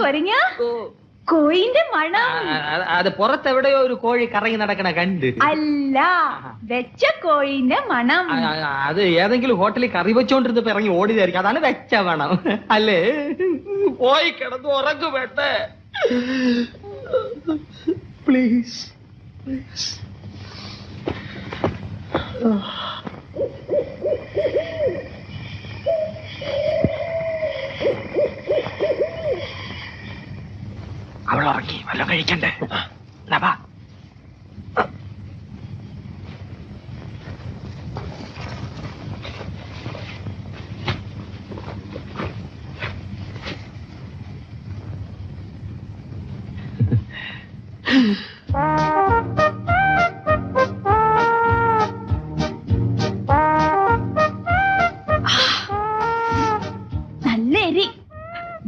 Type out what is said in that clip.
കൊരങ്ങ? കോയിന്റെ മണം. അത് പുറത്തെവിടെയോ ഒരു കോഴി കറങ്ങി നടക്കണ കണ്ട്. അല്ല വെച്ച കോഴിന്റെ മണം. അത് ഏതെങ്കിലും ഹോട്ടലിൽ കറി വെച്ചോണ്ടിരുന്നപ്പോ ഇറങ്ങി ഓടിയതായിരിക്കും. അതാണ് വെച്ച മണം. അല്ലേ? പോയി കിടന്ന് ഉറങ്ങു പ്ലീസ് പ്ലീസ് അവൾ ഉറങ്ങി വല്ലതും കഴിക്കണ്ടേ? നവാ നല്ല എരി